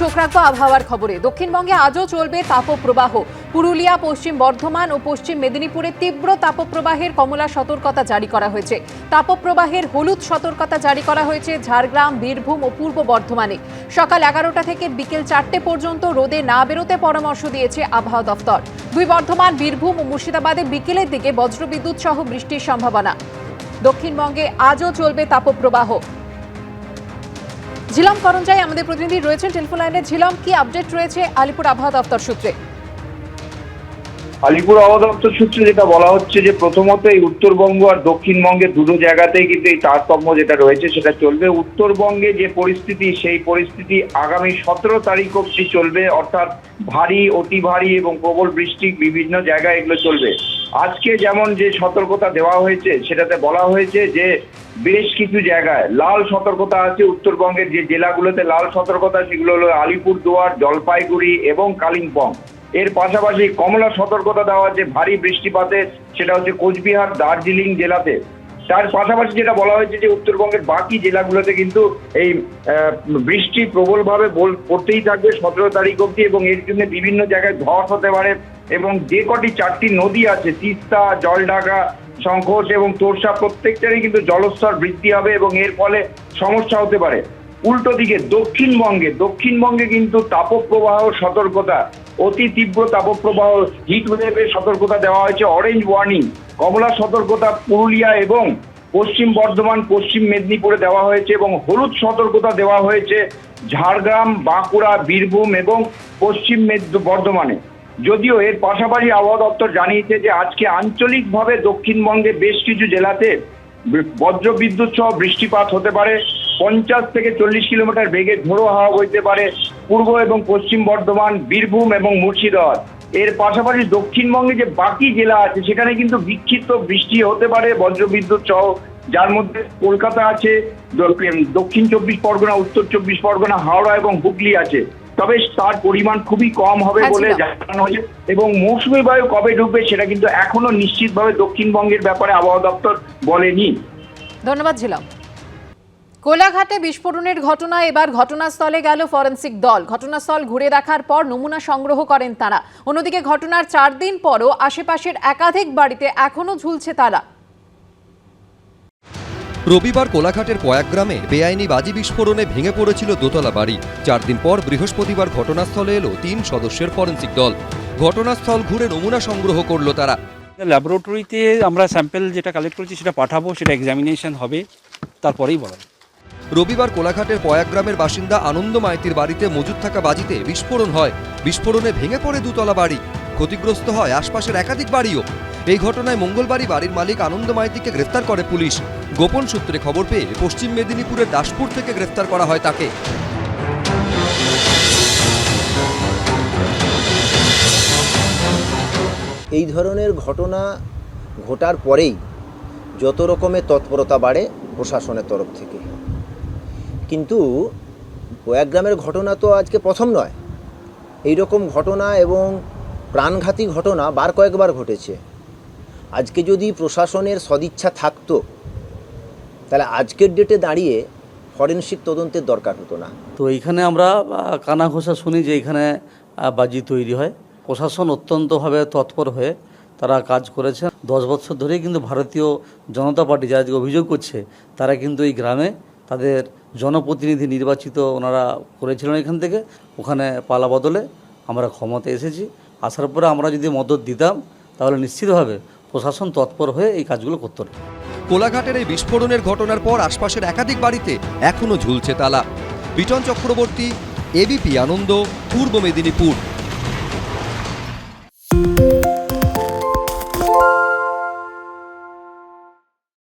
চোখ রাখব আবহাওয়ার খবরে। দক্ষিণবঙ্গে আজও চলবে তাপপ্রবাহ। পুরুলিয়া, পশ্চিম বর্ধমান ও পশ্চিম মেদিনীপুরে তীব্র তাপপ্রবাহের কমলা সতর্কতা জারি করা হয়েছে। তাপপ্রবাহের হলুদ সতর্কতা জারি করা হয়েছে ঝাড়গ্রাম, বীরভূম ও পূর্ব বর্ধমানে। সকাল এগারোটা থেকে বিকেল চারটে পর্যন্ত রোদে না বেরোতে পরামর্শ দিয়েছে আবহাওয়া দফতর। দুই বর্ধমান, বীরভূম ও মুর্শিদাবাদে বিকেলের দিকে বজ্রবিদ্যুৎ সহ বৃষ্টির সম্ভাবনা। দক্ষিণবঙ্গে আজও চলবে তাপপ্রবাহ। ঝিলম করঞ্জাই আমাদের প্রতিনিধি রয়েছেন টেলিফোন লাইনে। ঝিলম, কি আপডেট রয়েছে আলিপুর আবহাওয়া দপ্তর সূত্রে? আলিপুর আবহাওয়া দপ্তর সূত্রে যেটা বলা হচ্ছে যে প্রথমত এই উত্তরবঙ্গ আর দক্ষিণবঙ্গের দুটো জায়গাতেই কিন্তু এই তারতম্য যেটা রয়েছে সেটা চলবে। উত্তরবঙ্গে যে পরিস্থিতি, সেই পরিস্থিতি আগামী সতেরো তারিখ অব্দি চলবে। অর্থাৎ ভারী, অতি ভারী এবং প্রবল বৃষ্টি বিভিন্ন জায়গায় এগুলো চলবে। আজকে যেমন যে সতর্কতা দেওয়া হয়েছে, সেটাতে বলা হয়েছে যে বেশ কিছু জায়গায় লাল সতর্কতা আছে। উত্তরবঙ্গের যে জেলাগুলোতে লাল সতর্কতা, সেগুলো হলো আলিপুরদুয়ার, জলপাইগুড়ি এবং কালিম্পং। এর পাশাপাশি কমলা সতর্কতা দেওয়া আছে, ভারী বৃষ্টিপাতের সেটা হচ্ছে কোচবিহার, দার্জিলিং জেলাতে। তার পাশাপাশি যেটা বলা হয়েছে যে উত্তরবঙ্গের বাকি জেলাগুলোতে কিন্তু এই বৃষ্টি প্রবলভাবে বল- পড়তেই থাকবে সতেরো তারিখ অবধি এবং এর জন্য বিভিন্ন জায়গায় ধস হতে পারে এবং যে কটি চারটি নদী আছে, তিস্তা, জলঢাকা সংকোচ এবং তোরসা, প্রত্যেকটারই কিন্তু জলস্তর বৃদ্ধি হবে এবং এর ফলে সমস্যা হতে পারে। উল্টো দিকে দক্ষিণবঙ্গে দক্ষিণবঙ্গে কিন্তু তাপপ্রবাহ সতর্কতা, অতি তীব্র তাপপ্রবাহ হিট ওয়েভের সতর্কতা দেওয়া হয়েছে অরেঞ্জ ওয়ার্নিং কমলা সতর্কতা পুরুলিয়া এবং পশ্চিম বর্ধমান, পশ্চিম মেদিনীপুরে দেওয়া হয়েছে এবং হলুদ সতর্কতা দেওয়া হয়েছে ঝাড়গ্রাম, বাঁকুড়া, বীরভূম এবং পশ্চিম মেদ- বর্ধমানে। যদিও এর পাশাপাশি আবহাওয়া দপ্তর জানিয়েছে যে আজকে আঞ্চলিকভাবে দক্ষিণবঙ্গে বেশ কিছু জেলাতে বজ্রবিদ্যুৎ সহ বৃষ্টিপাত হতে পারে। পঞ্চাশ থেকে চল্লিশ কিলোমিটার বেগে ঝোড়ো হাওয়া বইতে পারে। পূর্ব এবং পশ্চিম বর্ধমান, বীরভূম এবং মুর্শিদাবাদ। এর পাশাপাশি দক্ষিণবঙ্গে যে বাকি জেলা আছে সেখানে কিন্তু বিক্ষিপ্ত বৃষ্টি হতে পারে বজ্রবিদ্যুৎ সহ যার মধ্যে কলকাতা আছে দক্ষিণ চব্বিশ পরগনা উত্তর চব্বিশ পরগনা হাওড়া এবং হুগলি আছে। তবে তার পরিমাণ খুবই কম হবে হ্যাঁ, বলে জানানো হয়েছে। এবং মৌসুমী বায়ু কবে ঢুকবে সেটা কিন্তু এখনও নিশ্চিতভাবে দক্ষিণবঙ্গের ব্যাপারে আবহাওয়া দপ্তর বলেনি। ধন্যবাদ ঝিলম। কোলাঘাটে বিস্ফোরণের ঘটনা এবার ঘটনাস্থলে গেল ফরেন্সিক দল। ঘটনাস্থল ঘুরে দেখার পর নমুনা সংগ্রহ করেন তারা। অন্যদিকে ঘটনার চার দিন পরও আশেপাশের একাধিক বাড়িতে এখনও ঝুলছে তারা রবিবার কোলাঘাটের কয়েকগ্রামে বেআইনি বাজি বিস্ফোরণে ভেঙে পড়েছিল দোতলা বাড়ি। চার দিন পর বৃহস্পতিবার ঘটনাস্থলে এলো তিন সদস্যের ফরেন্সিক দল। ঘটনাস্থল ঘুরে নমুনা সংগ্রহ করল তারা। ল্যাবরেটরিতে আমরা স্যাম্পল যেটা কালেক্ট করেছি সেটা পাঠাবো সেটা এক্সামিনেশন হবে তারপরেই বলা। রবিবার কোলাঘাটের কয়েকগ্রামের বাসিন্দা আনন্দ মাইতির বাড়িতে মজুদ থাকা বাজিতে বিস্ফোরণ হয়। বিস্ফোরণে ভেঙে পড়ে দুতলা বাড়ি। ক্ষতিগ্রস্ত হয় আশপাশের একাধিক বাড়িও। এই ঘটনায় মঙ্গলবারই বাড়ির মালিক আনন্দ মাইতিকে গ্রেফতার করে পুলিশ। গোপন সূত্রে খবর পেয়ে পশ্চিম মেদিনীপুরের দাসপুর থেকে গ্রেফতার করা হয় তাকে। এই ধরনের ঘটনা ঘটার পরেই যত রকমের তৎপরতা বাড়ে প্রশাসনের তরফ থেকে। কিন্তু প্রয়াগগ্রামের ঘটনা তো আজকে প্রথম নয়। এই রকম ঘটনা এবং প্রাণঘাতী ঘটনা বার কয়েকবার ঘটেছে। আজকে যদি প্রশাসনের সদিচ্ছা থাকতো, তাহলে আজকের ডেটে দাঁড়িয়ে ফরেনসিক তদন্তের দরকার হতো না। তো এইখানে আমরা কানা ঘোষা শুনি যে এখানে বাজি তৈরি হয়। প্রশাসন অত্যন্তভাবে তৎপর হয়ে তারা কাজ করেছে। দশ বছর ধরেই কিন্তু ভারতীয় জনতা পার্টি যারা আজকে অভিযোগ করছে, তারা কিন্তু এই গ্রামে তাদের জনপ্রতিনিধি নির্বাচিত ওনারা করেছিলেন এখান থেকে, ওখানে পালা বদলে আমরা ক্ষমতা এসেছি। আসার পরে আমরা যদি মদত দিতাম, তাহলে নিশ্চিতভাবে প্রশাসন তৎপর হয়ে এই কাজগুলো করত কোলাঘাটের এই বিস্ফোরণের ঘটনার পর আশপাশের একাধিক বাড়িতে এখনও ঝুলছে তালা। বিটন চক্রবর্তী এবিপি আনন্দ, পূর্ব মেদিনীপুর।